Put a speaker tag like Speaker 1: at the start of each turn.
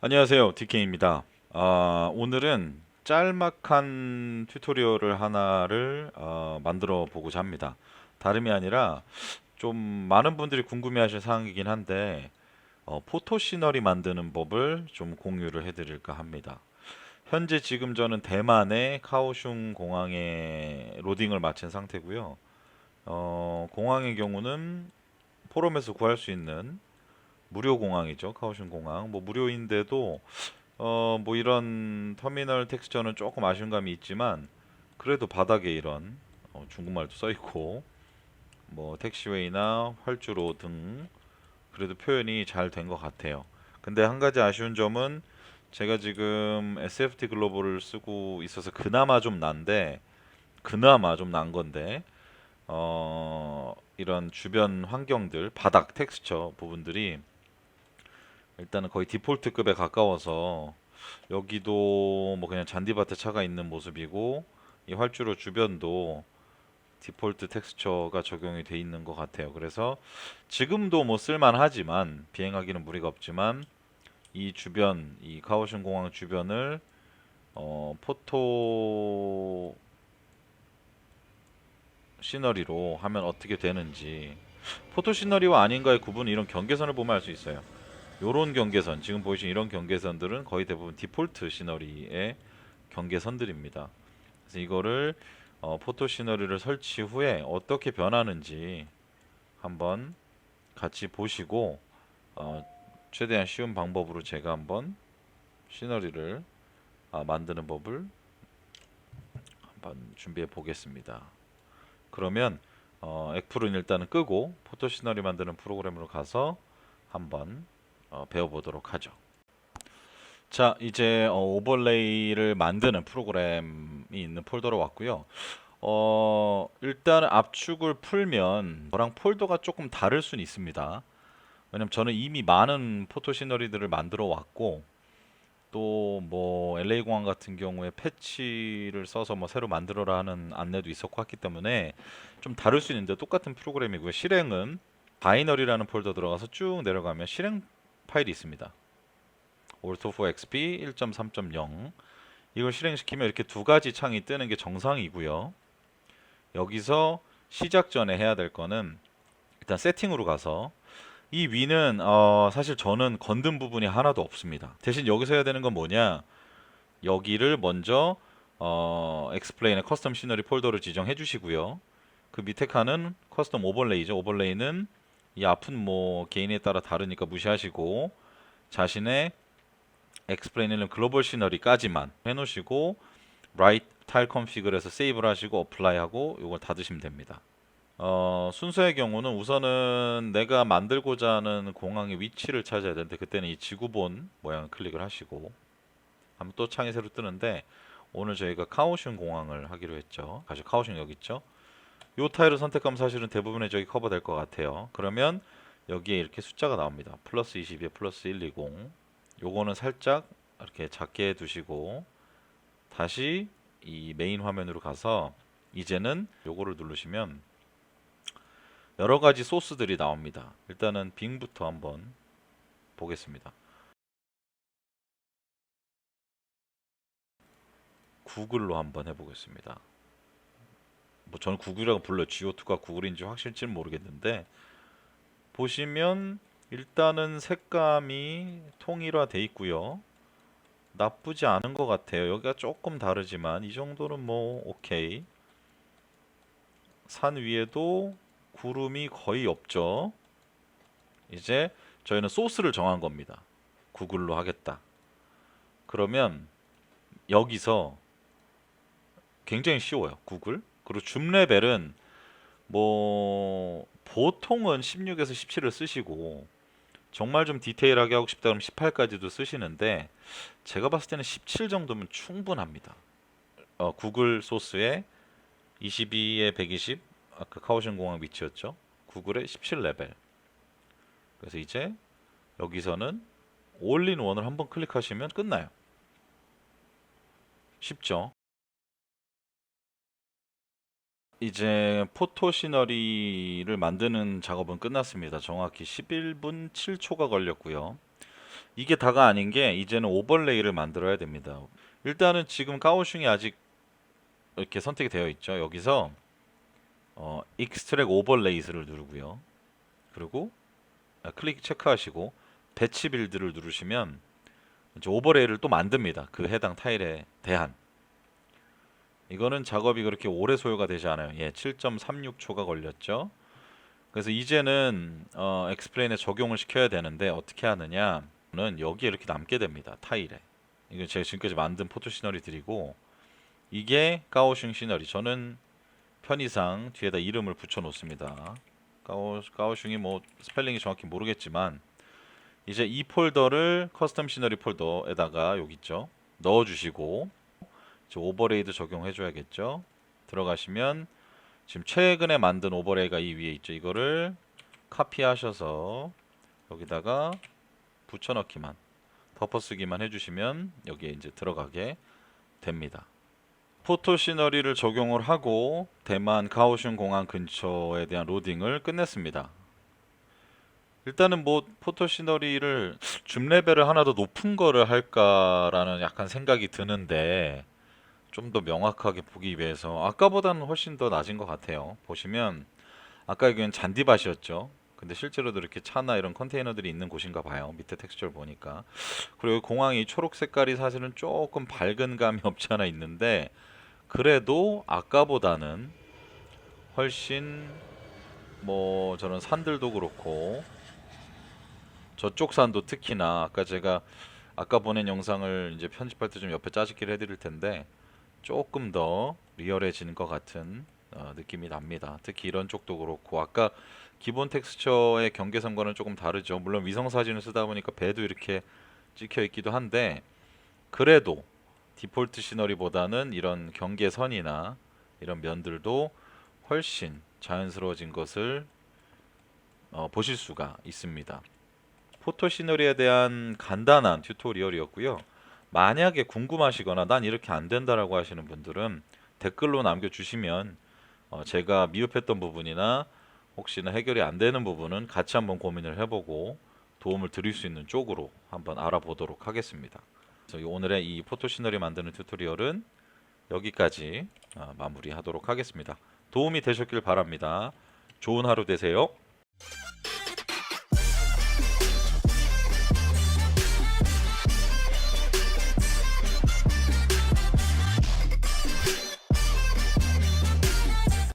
Speaker 1: 안녕하세요. DK입니다. 아, 오늘은 짤막한 튜토리얼을 하나를 어, 만들어 보고자 합니다. 다름이 아니라 좀 많은 분들이 궁금해 하실 사항이긴 한데 어, 포토 시너리 만드는 법을 좀 공유를 해드릴까 합니다. 현재 지금 저는 대만의 카오슝 공항에 로딩을 마친 상태고요. 어, 공항의 경우는 포럼에서 구할 수 있는 무료 공항이죠. 카오슝 공항. 뭐 무료인데도 어 뭐 이런 터미널 텍스처는 조금 아쉬운 감이 있지만 그래도 바닥에 이런 어, 중국말도 써 있고 뭐 택시웨이나 활주로 등 그래도 표현이 잘 된 것 같아요. 근데 한 가지 아쉬운 점은 제가 지금 SFT 글로벌을 쓰고 있어서 그나마 좀 난데 그나마 좀 난 건데 어 이런 주변 환경들 바닥 텍스처 부분들이 일단은 거의 디폴트급에 가까워서 여기도 뭐 그냥 잔디밭에 차가 있는 모습이고 이 활주로 주변도 디폴트 텍스처가 적용이 돼 있는 것 같아요. 그래서 지금도 뭐 쓸만하지만 비행하기는 무리가 없지만 이 주변 이 카오슝 공항 주변을 어 포토 시너리로 하면 어떻게 되는지 포토 시너리와 아닌가의 구분은 이런 경계선을 보면 알 수 있어요. 요런 경계선, 지금 보이신 이런 경계선들은 거의 대부분 디폴트 시너리의 경계선들입니다. 그래서 이거를 어, 포토 시너리를 설치 후에 어떻게 변하는지 한번 같이 보시고 어, 최대한 쉬운 방법으로 제가 한번 시너리를 아, 만드는 법을 한번 준비해 보겠습니다. 그러면 어, 액풀은 일단은 끄고 포토 시너리 만드는 프로그램으로 가서 한번 어, 배워보도록 하죠. 자, 이제 어, 오버레이를 만드는 프로그램이 있는 폴더로 왔고요. 어, 일단 압축을 풀면 저랑 폴더가 조금 다를 수는 있습니다. 왜냐면 저는 이미 많은 포토 시너리들을 만들어 왔고 또 뭐 LA 공항 같은 경우에 패치를 써서 뭐 새로 만들어라 하는 안내도 있었고 했기 때문에 좀 다를 수 있는데 똑같은 프로그램이고요. 실행은 바이너리라는 폴더 들어가서 쭉 내려가면 실행 파일이 있습니다. 올토4 XP 1.3.0 이걸 실행시키면 이렇게 두 가지 창이 뜨는 게 정상이고요. 여기서 시작 전에 해야 될 거는 일단 세팅으로 가서 이 위는 어, 사실 저는 건든 부분이 하나도 없습니다. 대신 여기서 해야 되는 건 뭐냐? 여기를 먼저 어, explain의 커스텀 시너리 폴더를 지정해 주시고요. 그 밑에 칸은 커스텀 오버레이죠. 오버레이는 이 앞은 뭐 개인에 따라 다르니까 무시하시고 자신의 explain은 글로벌 시너리까지만 해놓으시고 write tile configure에서 세이브를 하시고 apply 하고 이걸 닫으시면 됩니다. 어, 순서의 경우는 우선은 내가 만들고자 하는 공항의 위치를 찾아야 되는데 그때는 이 지구본 모양을 클릭을 하시고 하면 또 창이 새로 뜨는데 오늘 저희가 카오슝 공항을 하기로 했죠. 사실 카오슝 여기 있죠. 요 타일을 선택하면 사실은 대부분의 적이 커버될 것 같아요. 그러면 여기에 이렇게 숫자가 나옵니다. 플러스 22, 플러스 120. 요거는 살짝 이렇게 작게 두시고 다시 이 메인 화면으로 가서 이제는 요거를 누르시면 여러 가지 소스들이 나옵니다. 일단은 빙부터 한번 보겠습니다. 구글로 한번 해보겠습니다. 뭐 저는 구글이라고 불러요. GO2가 구글인지 확실치는 모르겠는데 보시면 일단은 색감이 통일화돼 있고요. 나쁘지 않은 것 같아요. 여기가 조금 다르지만 이 정도는 뭐 오케이. 산 위에도 구름이 거의 없죠. 이제 저희는 소스를 정한 겁니다. 구글로 하겠다. 그러면 여기서 굉장히 쉬워요. 구글. 그리고 줌 레벨은 뭐 보통은 16에서 17을 쓰시고 정말 좀 디테일하게 하고 싶다 그러면 18까지도 쓰시는데 제가 봤을 때는 17 정도면 충분합니다. 어, 구글 소스에 22에 120 아까 카오슝 공항 위치였죠. 구글의 17 레벨. 그래서 이제 여기서는 올린 원을 한번 클릭하시면 끝나요. 쉽죠? 이제 포토 시너리를 만드는 작업은 끝났습니다. 정확히 11분 7초가 걸렸고요. 이게 다가 아닌 게 이제는 오버레이를 만들어야 됩니다. 일단은 지금 가오슝이 아직 이렇게 선택이 되어 있죠. 여기서 어, 익스트랙 오버레이스를 누르고요. 그리고 아, 클릭 체크하시고 배치 빌드를 누르시면 이제 오버레이를 또 만듭니다. 그 해당 타일에 대한 이거는 작업이 그렇게 오래 소요가 되지 않아요. 예, 7.36초가 걸렸죠. 그래서 이제는 어, 엑스플레인에 적용을 시켜야 되는데 어떻게 하느냐는 여기에 이렇게 남게 됩니다. 타일에. 이거 제가 지금까지 만든 포토 시너리들이고 이게 가오슝 시너리. 저는 편의상 뒤에다 이름을 붙여 놓습니다. 가오, 가오슝이 뭐 스펠링이 정확히 모르겠지만 이제 이 폴더를 커스텀 시너리 폴더에다가 여기 있죠. 넣어 주시고 오버레이드 적용해 줘야겠죠. 들어가시면 지금 최근에 만든 오버레이가 이 위에 있죠. 이거를 카피하셔서 여기다가 붙여넣기만 덮어쓰기만 해주시면 여기에 이제 들어가게 됩니다. 포토 시너리를 적용을 하고 대만 가오슝 공항 근처에 대한 로딩을 끝냈습니다. 일단은 뭐 포토 시너리를 줌 레벨을 하나 더 높은 거를 할까라는 약간 생각이 드는데 좀 더 명확하게 보기 위해서 아까보다는 훨씬 더 낮은 것 같아요. 보시면 아까 여기는 잔디밭이었죠. 근데 실제로도 이렇게 차나 이런 컨테이너들이 있는 곳인가 봐요. 밑에 텍스처를 보니까. 그리고 공항이 초록 색깔이 사실은 조금 밝은 감이 없지 않아 있는데 그래도 아까보다는 훨씬 뭐 저런 산들도 그렇고 저쪽 산도 특히나 아까 제가 아까 보낸 영상을 이제 편집할 때 좀 옆에 짜집기를 해드릴 텐데 조금 더 리얼해지는 것 같은 어, 느낌이 납니다. 특히 이런 쪽도 그렇고 아까 기본 텍스처의 경계선과는 조금 다르죠. 물론 위성 사진을 쓰다 보니까 배도 이렇게 찍혀 있기도 한데 그래도 디폴트 시너리보다는 이런 경계선이나 이런 면들도 훨씬 자연스러워진 것을 어, 보실 수가 있습니다. 포토 시너리에 대한 간단한 튜토리얼이었고요. 만약에 궁금하시거나 난 이렇게 안 된다라고 하시는 분들은 댓글로 남겨주시면 어, 제가 미흡했던 부분이나 혹시나 해결이 안 되는 부분은 같이 한번 고민을 해보고 도움을 드릴 수 있는 쪽으로 한번 알아보도록 하겠습니다. 그래서 이 오늘의 이 포토 시너리 만드는 튜토리얼은 여기까지 어, 마무리하도록 하겠습니다. 도움이 되셨길 바랍니다. 좋은 하루 되세요.